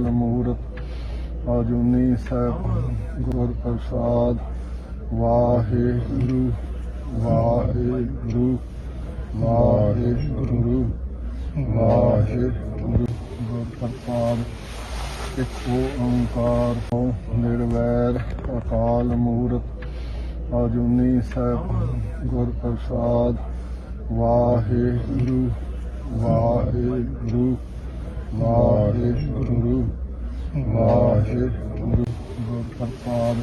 ਅਕਾਲ ਮੂਰਤ। ਅਜੂਨੀ ਸਾਹਿਬ, ਗੁਰ ਪ੍ਰਸਾਦ। ਵਾਹਿਗੁਰੂ ਵਾਹਿਗੁਰੂ ਵਾਹਿਗੁਰੂ ਵਾਹਿਗੁਰੂ। ਗੁਰ ਪ੍ਰਸਾਦ, ਇੱਕ ਓੰਕਾਰ ਨਿਰਵੈਰ ਅਕਾਲ ਮੂਰਤ। ਅਜੂਨੀ ਸਾਹਿਬ, ਗੁਰ ਪ੍ਰਸਾਦ। ਵਾਹਿਗੁਰੂ ਵਾਹਿਗੁਰੂ। ਵਾਹਿਗੁਰੂ ਵਾਹਿਗੁਰੂ। ਗੁਰ ਪ੍ਰਸਾਦ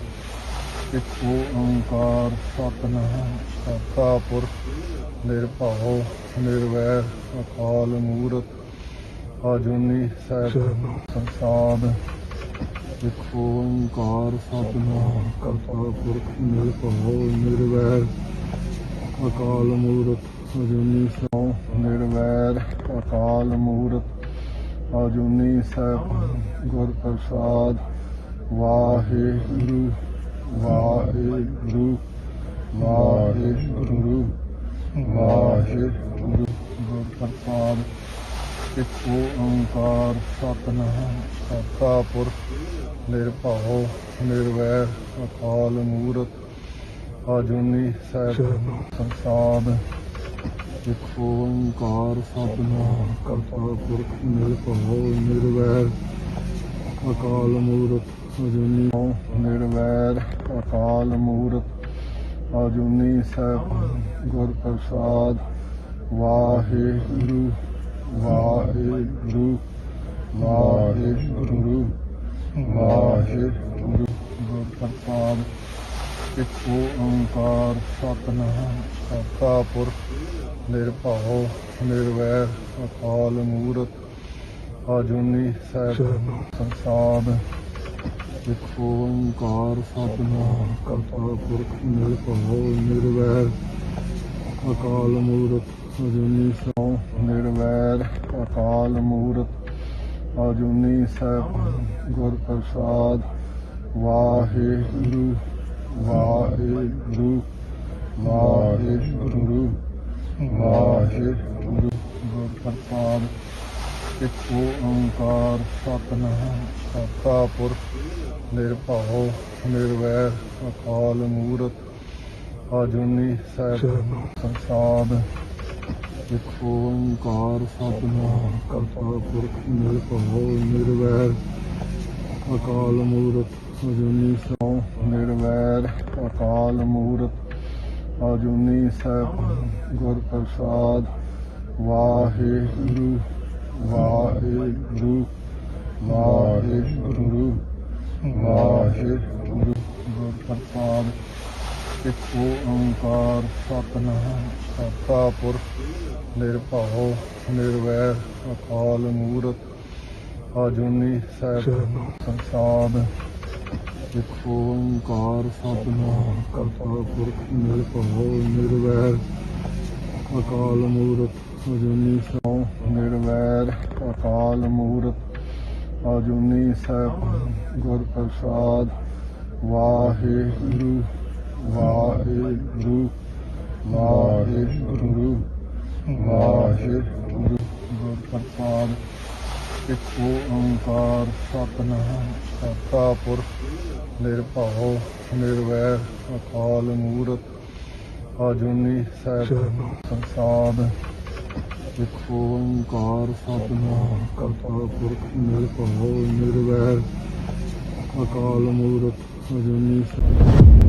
ਇੱਕ ਓੰਕਾਰ ਸਤਨਾਮ ਕਰਤਾ ਪੁਰਖ ਨਿਰਭਉ ਨਿਰਵੈਰ ਅਕਾਲ ਮੂਰਤ ਅਜੂਨੀ ਸਾਹਿਬ ਸੰਸਾਦ ਇੱਕ ਓੰਕਾਰ ਸਤਨਾਮ ਕਰਤਾ ਪੁਰਖ ਨਿਰਭਉ ਨਿਰਵੈਰ ਅਕਾਲ ਮੂਰਤ ਅਜੂਨੀ ਸੋ ਨਿਰਵੈਰ ਅਕਾਲ ਮੂਰਤ ਅਜੂਨੀ ਸਾਹਿਬ, ਗੁਰ ਪ੍ਰਸਾਦ, ਵਾਹਿਗੁਰੂ ਵਾਹਿਗੁਰੂ ਵਾਹਿਗੁਰੂ ਵਾਹਿਗੁਰੂ, ਗੁਰ ਪ੍ਰਸਾਦ, ਇੱਕ ਓੰਕਾਰ, ਸਤਨਾਮ ਕਰਤਾ ਪੁਰਖ ਨਿਰਭਉ, ਨਿਰਵੈਰ, ਅਕਾਲ ਮੂਰਤ ਅਜੂਨੀ ਸਾਹਿਬ ਸੰਸਾਦ ਇੱਕ ਓੰਕਾਰ ਸਤਨਾਮ ਕਰਤਾ ਪੁਰਖ ਨਿਰਭਉ, ਨਿਰਵੈਰ, ਅਕਾਲ ਮੂਰਤ ਅਜੂਨੀ, ਨਿਰਵੈਰ, ਅਕਾਲ ਮੂਰਤ ਅਜੂਨੀ ਸਾਹਿਬ, ਗੁਰ ਪ੍ਰਸਾਦ, ਵਾਹਿਗੁਰੂ ਵਾਹਿਗੁਰੂ ਵਾਹਿਗੁਰੂ ਵਾਹਿਗੁਰੂ, ਗੁਰ ਪ੍ਰਸਾਦ, ਇੱਕ ਓੰਕਾਰ ਸਤਨਾਮ ਕਰਤਾ ਪੁਰਖ ਨਿਰਭਉ, ਨਿਰਵੈਰ, ਅਕਾਲ ਮੂਰਤ ਅਜੂਨੀ ਸਾਹਿਬ ਸੰਸਾਦ ਇੱਕ ਓੰਕਾਰ ਸਤਨਾਮ, ਕਰਤਾ ਪੁਰਖ ਨਿਰਭਉ, ਨਿਰਵੈਰ, ਅਕਾਲ ਮੂਰਤ ਅਜੂਨੀ ਸੋ, ਨਿਰਵੈਰ, ਅਕਾਲ ਮੂਰਤ ਅਜੂਨੀ ਸਾਹਿਬ ਗੁਰ ਪ੍ਰਸਾਦ, ਵਾਹਿਗੁਰੂ ਵਾਹਿਗੁਰੂ ਵਾਹਿਗੁਰੂ। ਵਾਹਿਗੁਰੂ ਗੁਰ ਪ੍ਰਸਾਦ ਓੰਕਾਰ ਸਤਨਾਮ ਕਰਤਾ ਪੁਰਖ ਨਿਰਭਉ ਨਿਰਵੈਰ ਅਕਾਲ ਮੂਰਤ ਅਜੂਨੀ ਸਾਹਿਬ ਸੰਸਾਦ ਇੱਕ ਓੰਕਾਰ ਸਤਨਾਮ ਕਰਤਾ ਪੁਰਖ ਨਿਰਭਉ ਨਿਰਵੈਰ ਅਕਾਲ ਮੂਰਤ ਅਜੂਨੀ ਸੋ ਨਿਰਵੈਰ ਅਕਾਲ ਮੂਰਤ ਅਜੂਨੀ ਸਾਹਿਬ, ਗੁਰ ਪ੍ਰਸਾਦ, ਵਾਹਿਗੁਰੂ ਵਾਹਿਗੁਰੂ ਵਾਹਿਗੁਰੂ ਵਾਹਿਗੁਰੂ। ਗੁਰ ਪ੍ਰਸਾਦ, ਇੱਕ ਓੰਕਾਰ, ਸਤਨਾਮ ਕਰਤਾ ਪੁਰਖ ਨਿਰਭਉ, ਨਿਰਵੈਰ, ਅਕਾਲ ਮੂਰਤ ਅਜੂਨੀ ਸਾਹਿਬ ਸੰਸਾਦ ਇੱਕ ਓੰਕਾਰ ਸਤਨਾਮ ਕਰਤਾ ਪੁਰਖ ਨਿਰਭਉ, ਨਿਰਵੈਰ, ਅਕਾਲ ਮੂਰਤ, ਅਜੂਨੀ ਸੋ, ਨਿਰਵੈਰ, ਅਕਾਲ ਮੂਰਤ, ਅਜੂਨੀ ਸਾਹਿਬ ਗੁਰ ਪ੍ਰਸਾਦ, ਵਾਹਿਗੁਰੂ ਵਾਹਿਗੁਰੂ ਵਾਹਿਗੁਰੂ ਵਾਹਿਗੁਰੂ, ਗੁਰ ਪ੍ਰਸਾਦ। ਇੱਕ ਓੰਕਾਰ ਸਤਨਾਮ ਕਰਤਾ ਪੁਰਖ ਨਿਰਭਉ, ਨਿਰਵੈਰ, ਅਕਾਲ ਮੂਰਤ ਅਜੂਨੀ ਸਾਹਿਬ ਸੰਸਾਦ ਇੱਕ ਓੰਕਾਰ ਸਤਨਾਮ ਕਰਤਾ ਪੁਰਖ ਨਿਰਭਉ, ਨਿਰਵੈਰ, ਅਕਾਲ ਮੂਰਤ ਅਜੂਨੀ ਸਾਹਿਬ।